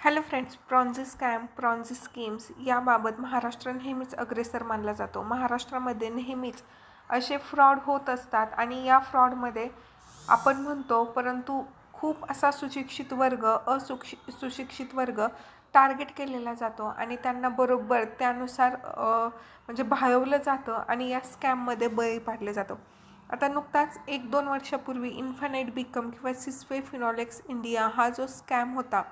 Hello friends ponzi scam ponzi schemes याबाबत महाराष्ट्र नेहमीच अग्रेसर मानला जातो. महाराष्ट्रामध्ये नेहमीच असे फ्रॉड होत असतात आणि या फ्रॉडमध्ये आपण म्हणतो परंतु खूप असा सुशिक्षित वर्ग असुक्षि सुशिक्षित वर्ग टार्गेट केलेला जातो आणि त्यांना बरोबर त्यानुसार म्हणजे भायवलं जातं आणि या स्कॅममध्ये बळी पाडले जातो. आता नुकताच एक दोन वर्षापूर्वी इन्फानाईट बिकम किंवा सिस्वे फिनॉलेक्स इंडिया हा जो स्कॅम होता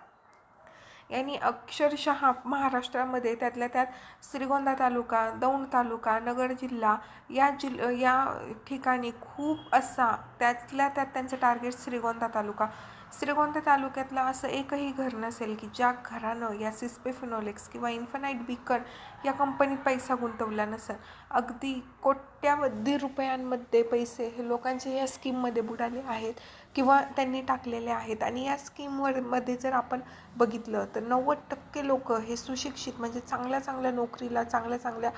यांनी अक्षरशः महाराष्ट्रामध्ये त्यातल्या त्यात श्रीगोंदा तालुका दौंड तालुका नगर जिल्हा या जिल या ठिकाणी खूप असा त्यातल्या त्यात त्यांचं टार्गेट श्रीगोंदा तालुका. श्रीगोंदा तालुक्यातलं असं एकही घर नसेल की ज्या घरानं या सिस्पेफिनोलेक्स किंवा इन्फनाईट बिकन या कंपनीत पैसा गुंतवला नसेल. अगदी कोट्यावधी रुपयांमध्ये पैसे हे लोकांचे या स्कीममध्ये बुडाले आहेत किंवा त्यांनी टाकलेले आहेत. आणि या स्कीमवर मध्ये जर आपण बघितलं तर नव्वद टक्के लोक हे सुशिक्षित म्हणजे चांगल्या चांगल्या नोकरीला चांगल्या चांगल्या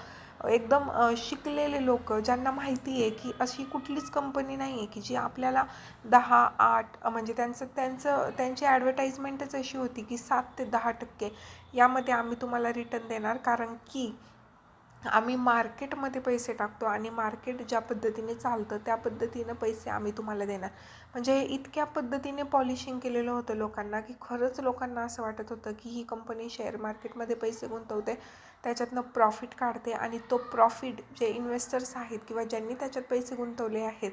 एकदम शिकलेले लोक ज्यांना माहिती आहे की अशी कुठलीच कंपनी नाही आहे की जी आपल्याला दहा आठ म्हणजे त्यांचं त्यांचं त्यांची ॲडव्हर्टाईजमेंटच अशी होती की सात ते दहा टक्के. यामध्ये आम्ही तुम्हाला रिटर्न देणार. कारण की आम्ही मार्केटमध्ये पैसे टाकतो आणि मार्केट ज्या पद्धतीने चालतं त्या पद्धतीनं पैसे आम्ही तुम्हाला देणार. म्हणजे इतक्या पद्धतीने पॉलिशिंग केलेलं होतं लोकांना की खरंच लोकांना असं वाटत होतं की ही कंपनी शेअर मार्केटमध्ये पैसे गुंतवते त्याच्यातनं प्रॉफिट काढते आणि तो प्रॉफिट जे इन्व्हेस्टर्स आहेत किंवा ज्यांनी त्याच्यात पैसे गुंतवले आहेत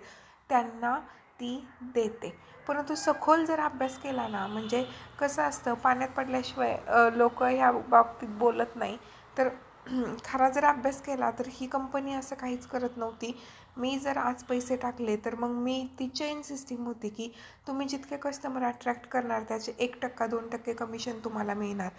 त्यांना ती देते. परंतु सखोल जर अभ्यास केला ना म्हणजे कसं असतं पाण्यात पडल्याशिवाय लोक ह्या बाबतीत बोलत नाही तर खरा जर अभ्यास केला तर ही कंपनी असं काहीच करत नव्हती. मी जर आज पैसे टाकले तर मग मी ती चेन सिस्टीम होती की तुम्ही जितके कस्टमर अट्रॅक्ट करणार त्याचे एक टक्का दोन टक्के कमिशन तुम्हाला मिळणार.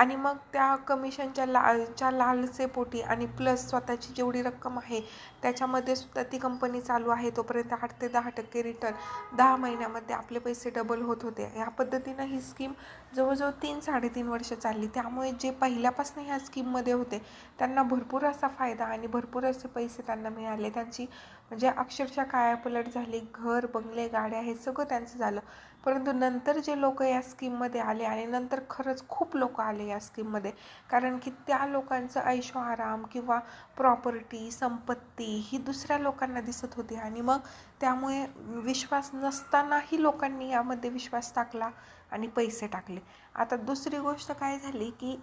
आणि मग त्या कमिशनच्या लालच्या लालसेपोटी आणि प्लस स्वतःची जेवढी रक्कम आहे त्याच्यामध्ये सुद्धा ती कंपनी चालू आहे. तोपर्यंत आठ ते दहा टक्के रिटर्न दहा महिन्यामध्ये आपले पैसे डबल होत होते. ह्या पद्धतीनं ही स्कीम जवळजवळ तीन साडेतीन वर्ष चालली. त्यामुळे जे पहिल्यापासून ह्या स्कीममध्ये होते त्यांना भरपूर असा फायदा आणि भरपूर असे पैसे त्यांना मिळाले. त्यांची म्हणजे अक्षरशः कायापलट झाली. घर बंगले गाड्या हे सगळं त्यांचं झालं. परंतु नंतर जे लोक या स्कीममध्ये आले आणि नंतर खरंच खूप लोक आले या स्कीममध्ये कारण की त्या लोकांचं ऐशो आराम किंवा प्रॉपर्टी संपत्ती ही दुसऱ्या लोकांना दिसत होती. आणि मग त्यामुळे विश्वास नसतानाही लोकांनी यामध्ये विश्वास टाकला आणि पैसे टाकले. आता दुसरी गोष्ट काय झाली की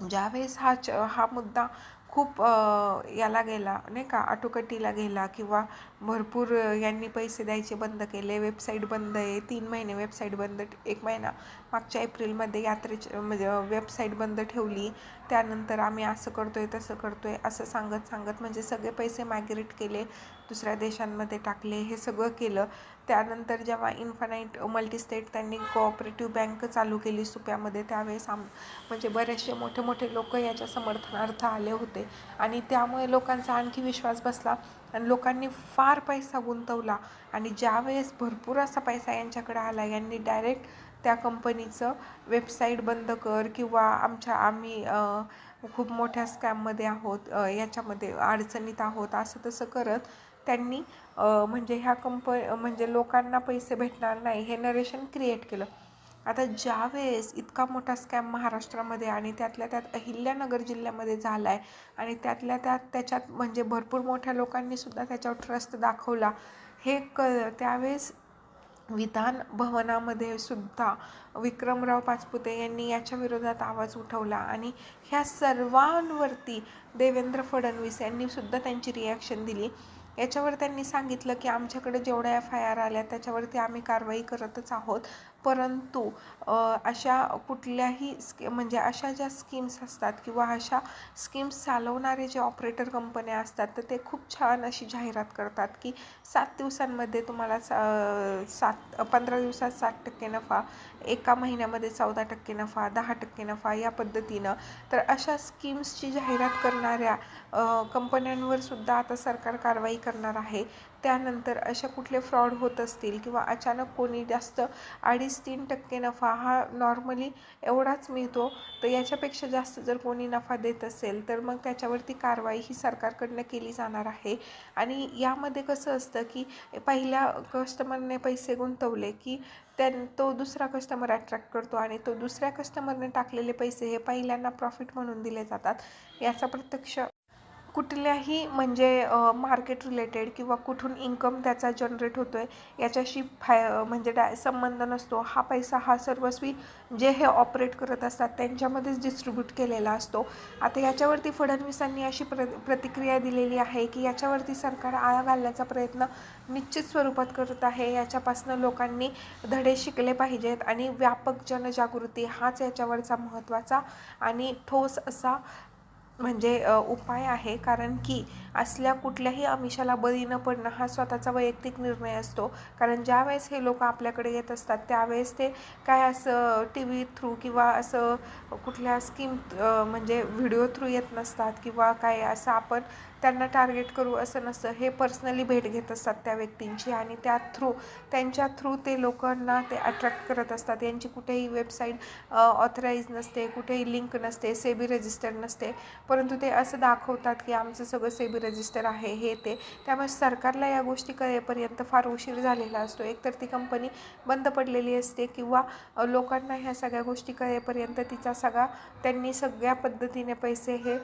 ज्यावेळेस हा च हा मुद्दा खूप याला गेला नाही का आटोकटीला गेला किंवा भरपूर यांनी पैसे द्यायचे बंद केले वेबसाईट बंद आहे तीन महिने वेबसाईट बंद एक महिना मागच्या एप्रिलमध्ये यात्रेचे म्हणजे वेबसाईट बंद ठेवली. त्यानंतर आम्ही असं करतो आहे तसं करतो आहे असं सांगत सांगत म्हणजे सगळे पैसे मायग्रेट केले. दुसऱ्या देशांमध्ये टाकले हे सगळं केलं. त्यानंतर जेव्हा इन्फानाईट मल्टीस्टेट त्यांनी कोऑपरेटिव्ह बँक चालू केली सुप्यामध्ये त्यावेळेस आम म्हणजे बरेचसे मोठे मोठे लोक याच्या समर्थनार्थ आले होते. आणि त्यामुळे लोकांचा आणखी विश्वास बसला आणि लोकांनी फार पैसा गुंतवला. आणि ज्यावेळेस भरपूर असा पैसा यांच्याकडे आला यांनी डायरेक्ट त्या कंपनीचं वेबसाईट बंद कर किंवा आमच्या आम्ही खूप मोठ्या स्कॅममध्ये आहोत याच्यामध्ये अडचणीत आहोत असं तसं करत त्यांनी म्हणजे ह्या कंप म्हणजे लोकांना पैसे भेटणार नाही हे नरेशन क्रिएट केलं. आता ज्यावेळेस इतका मोठा स्कॅम महाराष्ट्रामध्ये आणि त्यातल्या त्यात अहिल्यानगर जिल्ह्यामध्ये झाला आहे आणि त्यातल्या त्यात त्याच्यात म्हणजे भरपूर मोठ्या लोकांनी सुद्धा त्याच्यावर ट्रस्ट दाखवला हे क त्यावेळेस विधान भवनामध्ये सुद्धा विक्रमराव पाचपुते यांनी याच्या विरोधात आवाज उठवला आणि ह्या सर्वांवरती देवेंद्र फडणवीस यांनी सुद्धा त्यांची रिॲक्शन दिली. याच्यावर त्यांनी सांगितलं की आमच्याकडे जेवढ्या एफ आय आर आल्या त्याच्यावरती आम्ही कारवाई करतच आहोत. परंतु अशा कुठल्याही स्की म्हणजे अशा ज्या स्कीम्स असतात किंवा अशा स्कीम्स चालवणारे जे ऑपरेटर कंपन्या असतात तर ते खूप छान अशी जाहिरात करतात की सात दिवसांमध्ये तुम्हाला सा सात पंधरा दिवसात सात टक्के नफा एका महिन्यामध्ये चौदा टक्के नफा दहा टक्के नफा या पद्धतीनं. तर अशा स्कीम्सची जाहिरात करणाऱ्या कंपन्यांवर सुद्धा आता सरकार कारवाई करणार आहे. त्यानंतर अशा कुठले फ्रॉड होत असतील किंवा अचानक कोणी जास्त अडीच तीन टक्के नफा हा नॉर्मली एवढाच मिळतो तर याच्यापेक्षा जास्त जर कोणी नफा देत असेल तर मग त्याच्यावरती कारवाई ही सरकारकडनं केली जाणार आहे. आणि यामध्ये कसं असतं की पहिल्या कस्टमरने पैसे गुंतवले की त्या तो दुसरा कस्टमर अट्रॅक्ट करतो आणि तो दुसऱ्या कस्टमरने टाकलेले पैसे हे पहिल्यांदा प्रॉफिट म्हणून दिले जातात. याचा प्रत्यक्ष कुठल्याही म्हणजे मार्केट रिलेटेड किंवा कुठून इन्कम त्याचा जनरेट होतो आहे याच्याशी फाय म्हणजे डाय संबंध नसतो. हा पैसा हा सर्वस्वी जे हे ऑपरेट करत असतात त्यांच्यामध्येच डिस्ट्रीब्यूट केलेला असतो. आता याच्यावरती फडणवीसांनी अशी प्र प्रतिक्रिया दिलेली आहे की याच्यावरती सरकार आळा घालण्याचा प्रयत्न निश्चित स्वरूपात करत आहे. याच्यापासून लोकांनी धडे शिकले पाहिजेत आणि व्यापक जनजागृती हाच याच्यावरचा महत्त्वाचा आणि ठोस असा म्हणजे उपाय आहे. कारण की असल्या कुठल्याही आमिषाला बळी न पडणं हा स्वतःचा वैयक्तिक निर्णय असतो. कारण ज्यावेळेस हे लोक आपल्याकडे येत असतात त्यावेळेस ते काय असं टी व्ही थ्रू किंवा असं कुठल्या स्कीम म्हणजे व्हिडिओ थ्रू येत नसतात किंवा काय असं आपण त्यांना टार्गेट करू असं नसतं. हे पर्सनली भेट घेत असतात त्या व्यक्तींची आणि त्या थ्रू त्यांच्या थ्रू ते लोकांना ते अट्रॅक्ट करत असतात. यांची कुठेही वेबसाईट ऑथराईज नसते कुठेही लिंक नसते सेबी रजिस्टर नसते. परंतु ते असं दाखवतात की आमचं सगळं सेबी रजिस्टर आहे हे ते. त्यामुळे सरकारला या गोष्टी कळेपर्यंत फार उशीर झालेला असतो. एकतर ती कंपनी बंद पडलेली असते किंवा लोकांना ह्या सगळ्या गोष्टी कळेपर्यंत तिचा सगळा त्यांनी सगळ्या पद्धतीने पैसे हे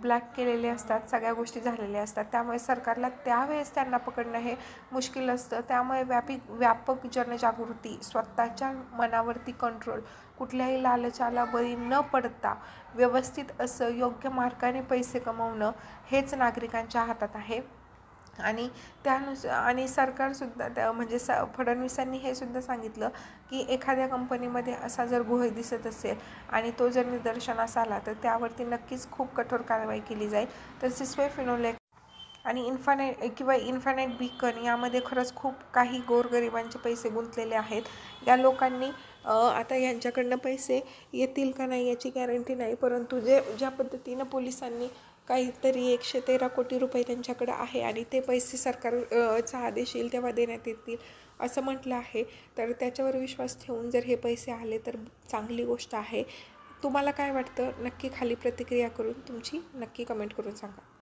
ब्लॅक केलेले असतात. सगळ्या गोष्टी झालेल्या असतात. त्यामुळे सरकारला त्यावेळेस त्यांना पकडणं हे मुश्किल असतं. त्यामुळे व्यापी व्यापक जनजागृती स्वतःच्या मनावरती कंट्रोल कुठल्याही लालचाला बळी न पडता व्यवस्थित असं योग्य मार्गाने पैसे कमवणं हेच नागरिकांच्या हातात आहे. आणि त्यानुसार आणि सरकारसुद्धा त्या म्हणजे स फडणवीसांनी हे सुद्धा सांगितलं की एखाद्या कंपनीमध्ये असा जर गुहे दिसत असेल आणि तो जर निदर्शनास आला तर त्यावरती नक्कीच खूप कठोर कारवाई केली जाईल. तर सिस्वे फिनोलेक आणि इन्फानाईट किंवा इन्फानाईट बीकन यामध्ये खरंच खूप काही गोरगरिबांचे पैसे गुंतलेले आहेत. या लोकांनी आता यांच्याकडनं पैसे येतील का नाही याची गॅरंटी नाही परंतु जे ज्या पद्धतीनं पोलिसांनी काहीतरी एकशे तेरा कोटी रुपये त्यांच्याकडे आहे आणि ते पैसे सरकार चा आदेश येईल तेव्हा देण्यात येतील असं म्हटलं आहे. तर त्याच्यावर विश्वास ठेवून जर हे पैसे आले तर चांगली गोष्ट आहे. तुम्हाला काय वाटतं? नक्की खाली प्रतिक्रिया करून तुमची नक्की कमेंट करून सांगा.